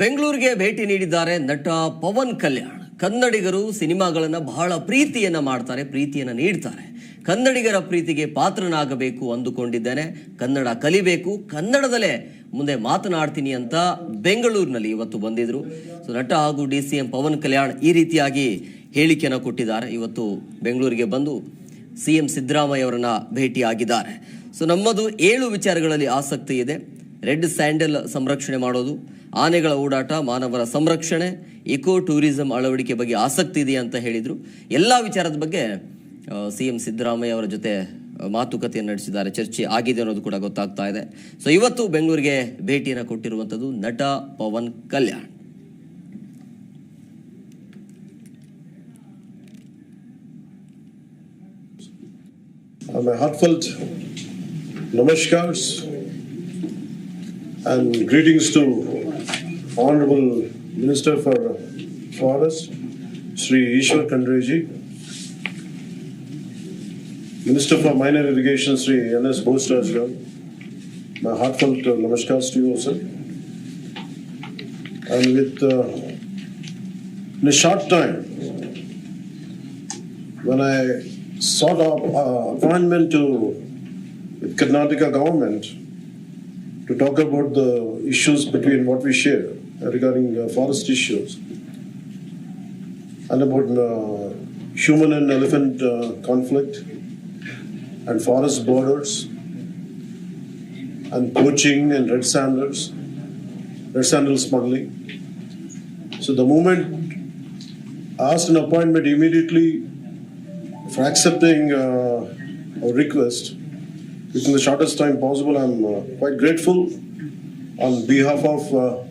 ಬೆಂಗಳೂರಿಗೆ ಭೇಟಿ ನೀಡಿದ್ದಾರೆ ನಟ ಪವನ್ ಕಲ್ಯಾಣ್. ಕನ್ನಡಿಗರು ಸಿನಿಮಾಗಳನ್ನು ಬಹಳ ಪ್ರೀತಿಯನ್ನು ಮಾಡ್ತಾರೆ, ಪ್ರೀತಿಯನ್ನು ನೀಡ್ತಾರೆ. ಕನ್ನಡಿಗರ ಪ್ರೀತಿಗೆ ಪಾತ್ರನಾಗಬೇಕು ಅಂದುಕೊಂಡಿದ್ದೇನೆ. ಕನ್ನಡ ಕಲಿಬೇಕು. ಕನ್ನಡದಲ್ಲೇ ಮುಂದೆ ಮಾತನಾಡ್ತೀನಿ ಅಂತ ಬೆಂಗಳೂರಿನಲ್ಲಿ ಇವತ್ತು ಬಂದಿದ್ರು. ಸೊ ನಟ ಹಾಗೂ D C M Pawan Kalyan ಈ ರೀತಿಯಾಗಿ ಹೇಳಿಕೆಯನ್ನು ಕೊಟ್ಟಿದ್ದಾರೆ. ಇವತ್ತು ಬೆಂಗಳೂರಿಗೆ ಬಂದು ಸಿ ಎಂ ಸಿದ್ದರಾಮಯ್ಯ ಅವರನ್ನ ಭೇಟಿಯಾಗಿದ್ದಾರೆ. ಸೊ ನಮ್ಮದು ಏಳು ವಿಚಾರಗಳಲ್ಲಿ ಆಸಕ್ತಿ ಇದೆ. ರೆಡ್ ಸ್ಯಾಂಡಲ್ ಸಂರಕ್ಷಣೆ ಮಾಡೋದು ಆನೆಗಳ ಓಡಾಟ, ಮಾನವರ ಸಂರಕ್ಷಣೆ ಇಕೋ ಟೂರಿಸಂ ಅಳವಡಿಕೆ ಬಗ್ಗೆ ಆಸಕ್ತಿ ಇದೆ ಅಂತ ಹೇಳಿದರು. ಎಲ್ಲ ವಿಚಾರದ ಬಗ್ಗೆ ಸಿ ಎಂ ಸಿದ್ದರಾಮಯ್ಯ ಅವರ ಜೊತೆ ಮಾತುಕತೆಯನ್ನು ನಡೆಸಿದ್ದಾರೆ. ಚರ್ಚೆ ಆಗಿದೆ ಅನ್ನೋದು ಕೂಡ ಗೊತ್ತಾಗ್ತಾ ಇದೆ. ಸೊ ಇವತ್ತು ಬೆಂಗಳೂರಿಗೆ ಭೇಟಿಯನ್ನು ಕೊಟ್ಟಿರುವಂಥದ್ದು ನಟ ಪವನ್ ಕಲ್ಯಾಣ್. ನಮಸ್ಕಾರ Honorable Minister for Forest, Sri Ishwar Kandreji, Minister for Minor Irrigation, Sri N.S. Bosrajgal. My heartfelt uh, namaskars to you also. And with, uh, in a short time, when I sought a uh, appointment to Karnataka government to talk about the issues between what we share regarding uh, forest issues and about human and elephant uh, conflict and forest borders and poaching and red sandals, red sandal smuggling. So the moment asked an appointment immediately for accepting uh, our request within the shortest time possible. I'm uh, quite grateful on behalf of uh,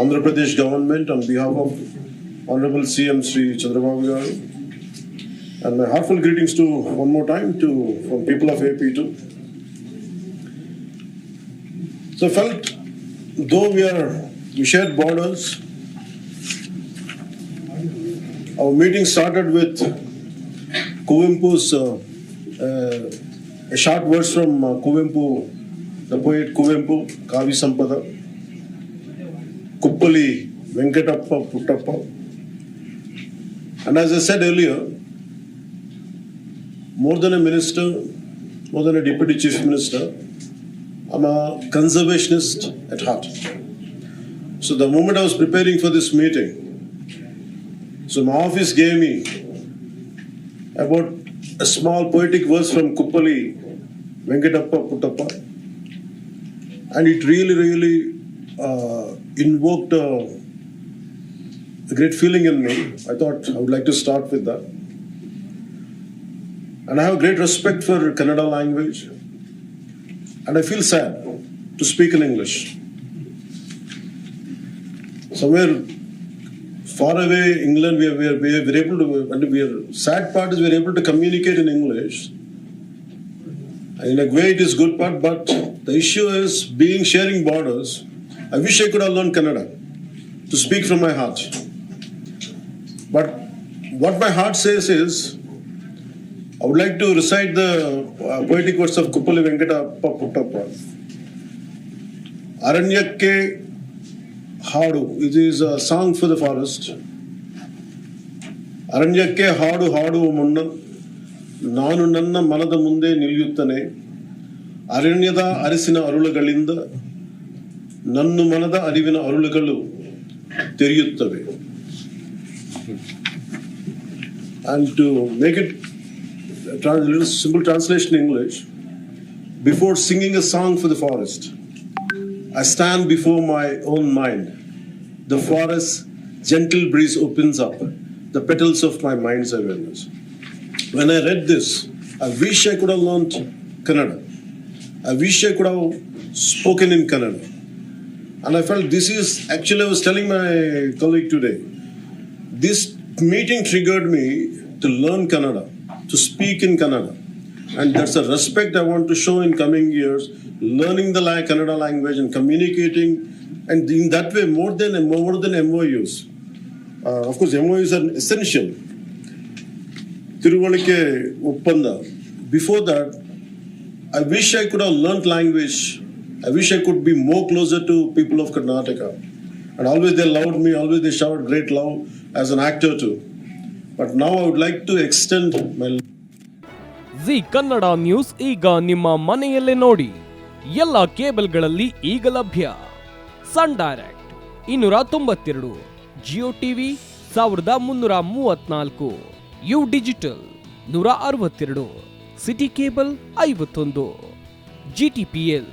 Andhra Pradesh government, on behalf of Honorable CM Sri Chandrababu Garu, and my heartfelt greetings to one more time to from people of AP too. So I felt though we are we shared borders, our meeting started with Kuvempu's uh, uh, a short verse from uh, Kuvempu, the poet Kuvempu, Kavi Sampada, Kuppali Venkatappa Puttappa. And as I said earlier, more than a minister, more than a deputy chief minister, I'm a conservationist at heart. So the moment I was preparing for this meeting, so my office gave me about a small poetic verse from Kuppali, Venkatappa Puttappa. And it really, really Uh, invoked a, a great feeling in me. I thought I would like to start with that. And I have great respect for Kannada language. And I feel sad to speak in English. Somewhere far away England, we are, we are, we are able to, and we are, sad part is we are able to communicate in English. And in a way, it is good part, but the issue is being sharing borders. I wish I could have learned Kannada to speak from my heart. But what my heart says is, I would like to recite the uh, poetic words of Kuppali Venkatappa Puttappa. Aranyakke Hadu. It is a song for the forest. ಅರಣ್ಯಕ್ಕೆ ಹಾಡು ಹಾಡುವ ಮುನ್ನ ನಾನು ನನ್ನ ಮನದ ಮುಂದೆ ನಿಲ್ಲಿಯುತ್ತನೆ ಅರಣ್ಯದ ಅರಸಿನ ಅರುಳುಗಳಿಂದ ನನ್ನ ಮನದ ಅರಿವಿನ ಅರುಳುಗಳು ತೆರೆಯುತ್ತವೆ and to make it simple translation English before singing a song for the forest I stand before my own mind. The forest gentle breeze opens up the petals of my mind's awareness. When I read this, I wish I could have learned Kannada. I wish I could have spoken in Kannada. And I felt this is actually, I was telling my colleague today, this meeting triggered me to learn Kannada, to speak in Kannada. And that's a respect I want to show in coming years, learning the Kannada language and communicating, and in that way, more than more than MOUs. Uh, of course, MOUs are essential. Tiruvalike Uppanda. Before that, I wish I could have learnt language. I wish I could be more closer to people of Karnataka. And always they loved me, always they showered great love as an actor too. But now I would like to extend my Zee Kannada news ಈಗ ನಿಮ್ಮ ಮನೆಯಲ್ಲೇ ನೋಡಿ ಎಲ್ಲ ಕೇಬಲ್ಗಳಲ್ಲಿ ಈಗ ಲಭ್ಯ ಸನ್ direct ಇನ್ನೂರ ತೊಂಬತ್ತೆರಡು ಜಿಯೋ ಟಿವಿ ಸಾವಿರದ ಮುನ್ನೂರ ಮೂವತ್ನಾಲ್ಕು ಯು ಡಿಜಿಟಲ್ ನೂರ ಅರವತ್ತೆರಡು ಸಿಟಿ ಕೇಬಲ್ ಐವತ್ತೊಂದು ಜಿ ಟಿ ಪಿ ಎಲ್